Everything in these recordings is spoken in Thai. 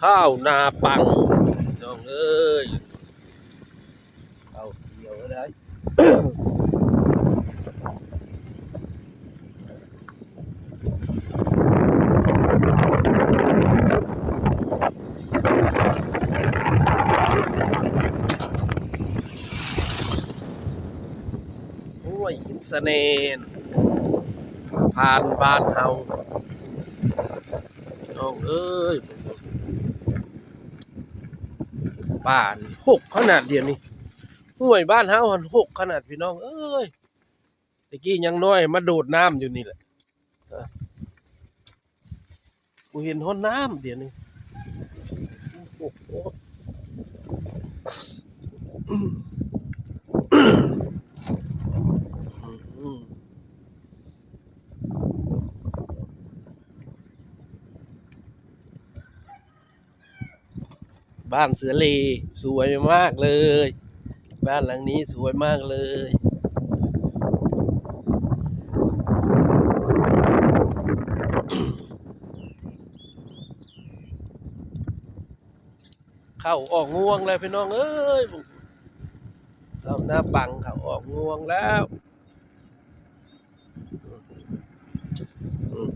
ข้าวนาปังน้องเอ้ยข้าวเดียวก็ได้ห้วยอินสเนนสะพานบ้านเฮา น้องเอ้ยบ้านหกขนาดเดียวนี้ห้วยบ้านเฮาหันหกขนาดพี่น้อง เอ้ยตะกี้ยังน้อยมาโดดน้ำอยู่นี่แหละฮะกูเห็นห้นน้ำเดี๋ยวนี้โอ้โห บ้านเสือเล สวยมากเลย บ้านหลังนี้สวยมากเลย เข้าออกง่วงแล้วพี่น้องเอ้ยเข้าหน้าปังเข้าออกง่วงแล้วอืม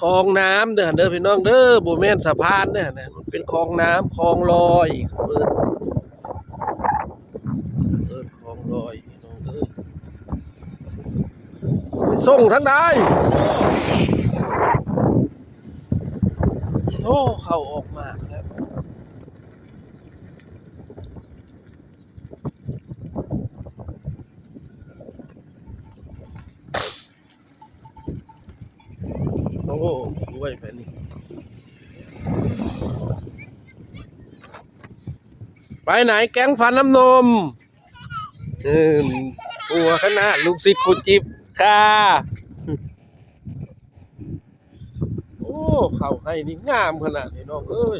คลองน้ำเด้อเด้อพี่น้องเด้อบ่แม่นสะพานเด้อนะมันเป็นคลองน้ำคลองลอยเอิ้นเปิดคลองลอยพี่น้องเด้อไปส่งทั้งใดโอ้เข้าออกมากแล้ โอ้วยไปนี่ไปไหนแก๊งฟันน้ำนมอืมหัวขนาดลูกศิษย์คุณจิบค่ะ โอ้เข้าให้นี่งามขนาดนี้น้องเอ้ย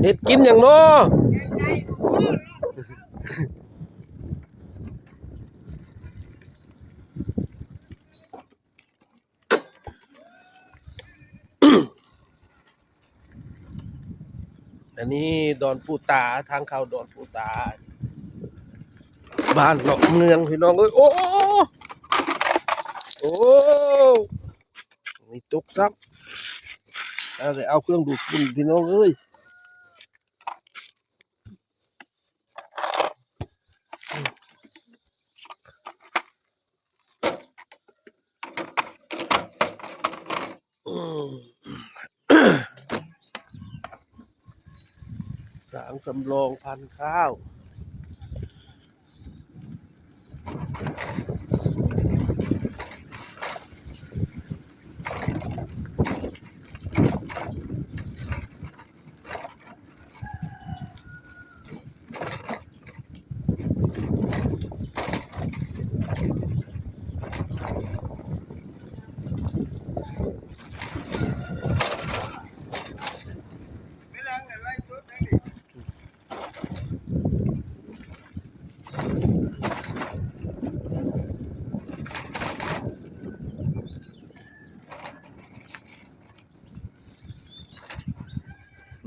เห็ดกินอย่างน้อ อันนี้ดอนปูตาทางเข้าดอนปูตา บ้านหนอกเมืองพี่น้องเอ้ยโอ้โอ้โอ้นี่ตกซับเอาแต่เอาเครื่องดูดฝุ่นพี่น้องเอ้ยอืม สางสำรองพันธุ์ข้าว ไม่ลังเนี่ยไล่สุดนั่นดิ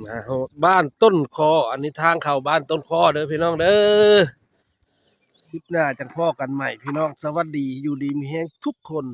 นะบ้านต้นคอ อันนี้ทางเข้าบ้านต้นคอเด้อพี่น้องเด้อคลิปหน้าจังพ่อกันใหม่พี่น้องสวัสดีอยู่ดีมีแฮงทุกคน